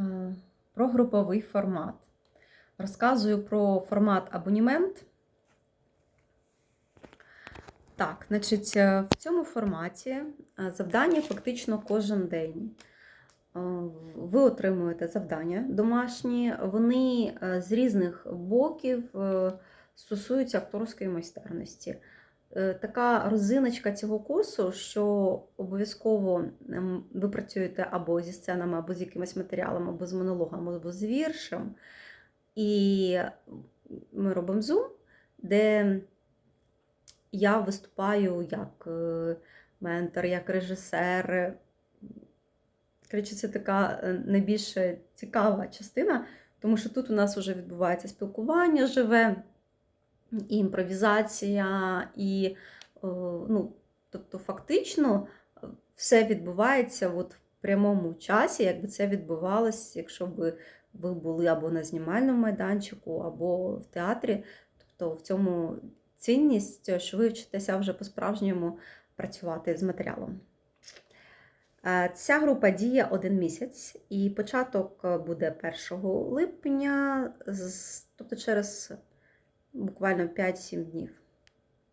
Е, Про груповий формат. Розказую про формат абонімент. Так, значить, е, в цьому форматі е, завдання фактично кожен день. Ви отримуєте завдання домашні, вони з різних боків стосуються акторської майстерності. Е, Така розиночка цього курсу, що обов'язково ем, ви працюєте або зі сценами, або з якимось матеріалом, або з монологом, або з віршем. І ми робимо зум, де я виступаю як е, ментор, як режисер. Коротше, це така е, найбільш цікава частина, тому що тут у нас вже відбувається спілкування живе, і імпровізація, і е, ну, тобто, фактично е, все відбувається от в прямому часі, якби це відбувалося, якщо б ви були або на знімальному майданчику, або в театрі. Тобто в цьому цінність, що ви вчитеся вже по-справжньому працювати з матеріалом. Е, Ця група діє один місяць, і початок е, буде 1 липня, тобто через буквально 5-7 днів.